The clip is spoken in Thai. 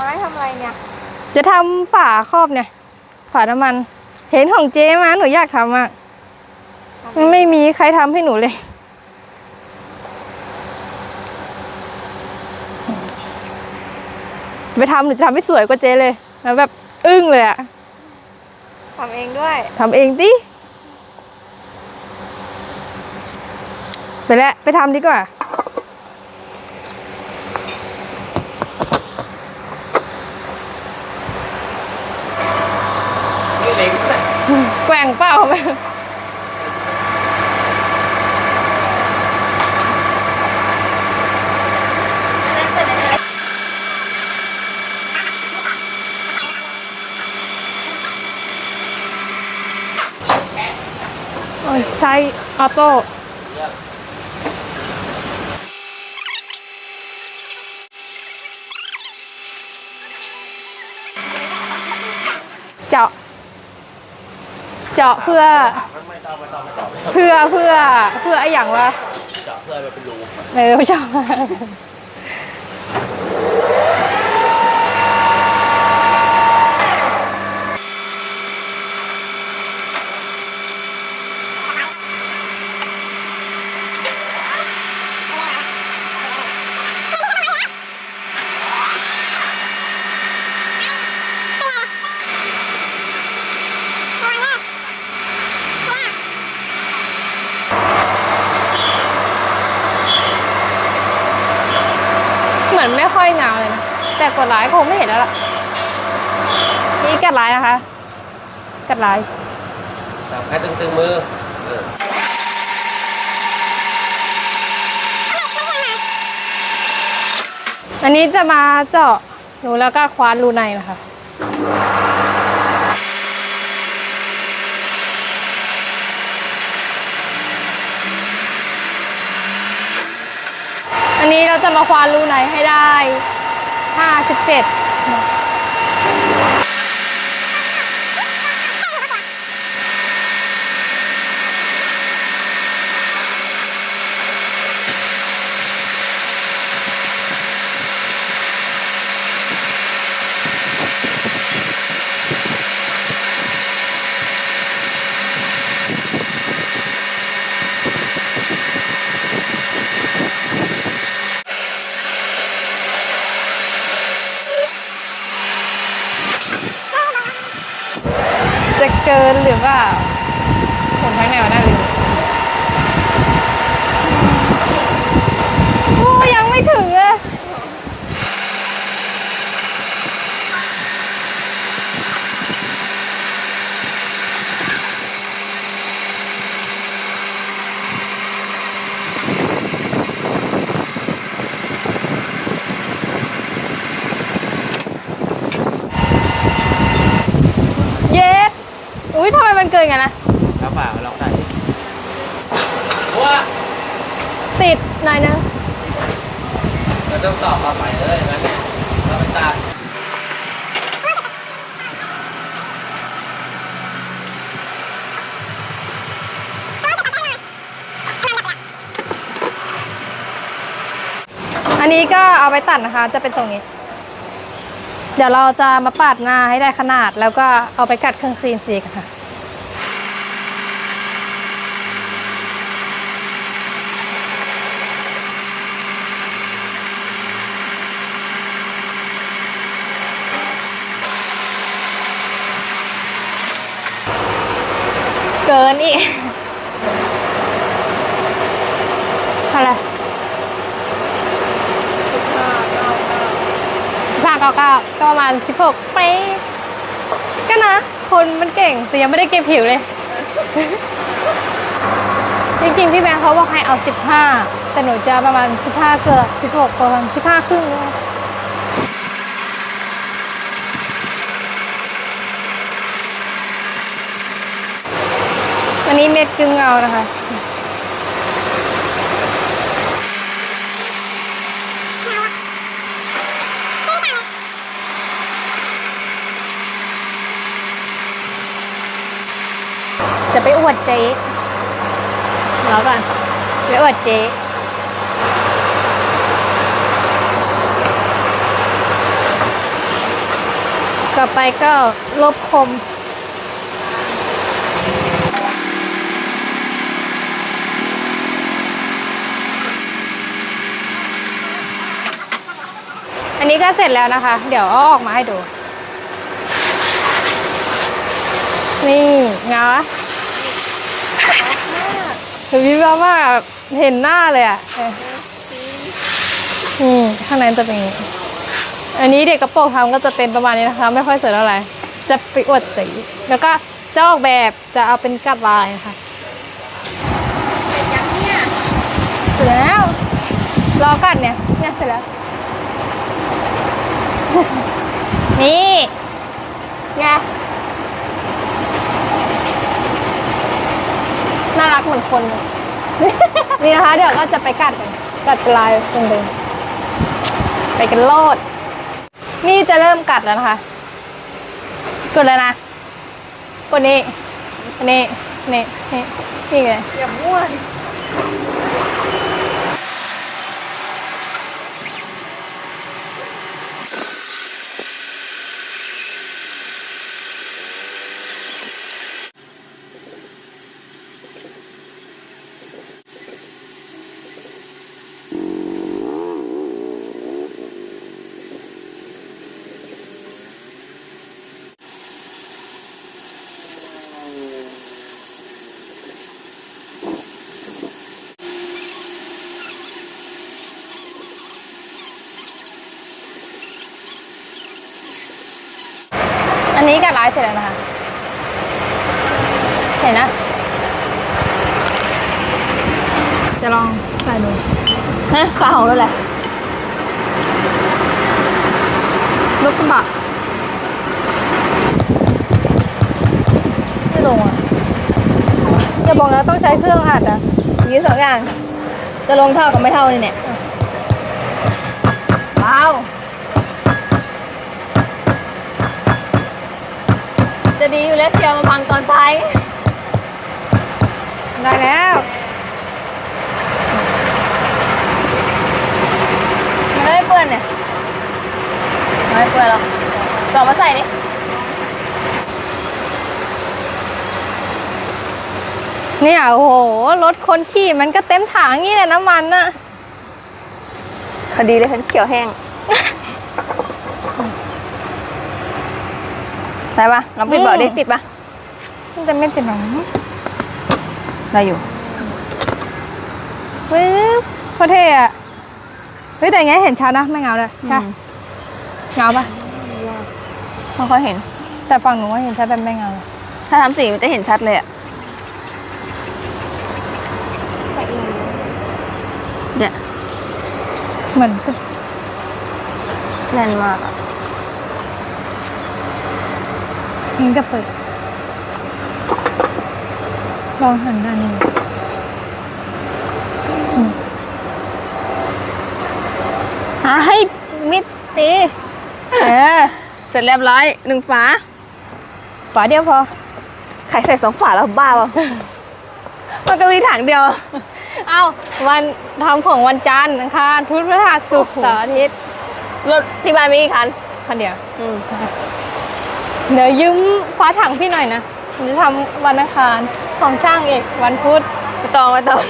ไม้ทำอะไรเนี่ย จะทำฝาครอบเนี่ย ฝาน้ำมัน เห็นของเจ๊มาหนูอยากทำอะไม่มีใครทำให้หนูเลย ไปทำหนูจะทำให้สวยกว่าเจ๊เลยแล้วแบบอึ้งเลยอะทำเองด้วยทำเองดิไปแล้วไปทำดีกว่า นี่เล็กเลย แกว่งเปล่าโอ้ยใช้ออโต้เจาะ เจาะเพื่อ เพื่อเพื่อเพื่อไอ้อย่างว่าเจาะเพื่อมันเป็นรูเออไม่ชอบเหมื อนไม่ค่อยเงาเลยนะ แต่กดไลค์คงไม่เห็นแล้วล่ะ นี่กัดไลค์นะคะ กัดไลค์จับแค่ตึงๆมือเอออันนี้จะมาเจาะรูแล้วก็คว้านรูในนะคะ อันนี้เราจะมาควานรูไหนให้ได้ 57 จะเกินหรือว่าผมข้างในมันน่าลืมโอ้ยังไม่ถึงเลย เย้ อุ้ยทำไมมันเกินกันนะแล้วฝ่ามาลองได้ว้าติดหน่อยนึงเราต้องตอบมาใหม่เลยงั้นเนี่ยเราไปตัดอันนี้ก็เอาไปตัดนะคะ จะเป็นทรงนี้ เดี๋ยวเราจะมาปาดหน้าให้ได้ขนาด แล้วก็เอาไปกัดเครื่องซีนซีกันค่ะเกินอีกอะไรสิบห้า เก้าเก้าก็ประมาณสิบหกเป๊ะก็นะ คนมันเก่งแต่ยังไม่ได้เก็บผิวเลย จริงๆ พี่แบงค์เขาบอกให้เอาสิบห้าแต่หนูจะประมาณสิบห้าเกือบสิบหกประมาณสิบห้าครึ่งเลยอันนี้เม็ดกึ่งเงานะคะ จะไป อวดเจ๊รอก่อนไปอวดเจ๊ต่อไปก็ลบคมอันนี้ก็เสร็จแล้วนะคะ เดี๋ยวเอาออกมาให้ดู นี่เงา ถือวิบมากเห็นหน้าเลยอะออนี่ข้างในจะเป็นอย่างนี้อันนี้เด็กกระโปรงทำก็จะเป็นประมาณนี้นะคะ ไม่ค่อยสวยเท่าไหร่จะไปอวดสีแล้วก็จะออกแบบจะเอาเป็นกัดลายค่ะเป็นยังเนี่ยเสร็จแล้วรอกัดเนี่ยเนี่ยเสร็จแล้ว นี่ไงน่ารั กเหมือนคนเนี่นะคะ เดี๋ยวก็จะไปกัดกันกัดปลายตรงเดิไปกันโลด นี่จะเริ่มกัดแล้วนะคะ กดแล้วนะ กดนี้นี่นี่นี่นี่ไงอย่ามั่วน อันนี้กัดลายเสร็จแล้วนะคะ เห็นนะ จะลองใส่ดูฮะฝาของรถอะไรรถกระบะไม่ลงอะจะบอกแล้วต้องใช้เครื่องอัดอะมีสองอย่าง จะลงเท่ากับไม่เท่านี่เนี่ยว้าว ดีอยู่แล้วเชียวมาพังตอนท้ายได้แล้ว มันก็ไม่เปื้อนเนี่ยไม่เปื้อนหรอกลองมาใส่ดิเนี่ยโอ้โห รถคนขี่มันก็เต็มถังงี้แหละน้ำมันน่ะพอดีเลยฉันเขียวแห้ง ได้ปะลองปิดเบาะดิติดปะมันจะไม่ติดหรอได้อยู่ปึ๊บโคตรเท่อะเฮ้ยแต่อย่างเงี้ยเห็นชัดนะไม่เงาเลยใช่อืมเงาปะไม่ค่อยเห็น แต่ฝั่งหนูว่าเห็นชัดเป็นไม่เงาเลยถ้าทำสีมันจะเห็นชัดเลยอะเนี่ยเหมือนแน่นมากอะ มันจะเปิด ลองหันด้านนี้อืมหาให้มิดตีเออ เสร็จเรียบร้อยหนึ่งฝา ฝาเดียวพอ ใครใส่สองฝาแล้วบ้าเปล่ามันก็มีถังเดียว เอาวันทำของวันจันทร์อังคารพุธพฤหัสศุกร์เสาร์อาทิตย์รถที่บ้านมีกี่คันคันเดียว อืม เดี๋ยวยืมฟ้าถังพี่หน่อยนะจะทำวันอังคารของช่างเอกวันพุธไปตองไปตอง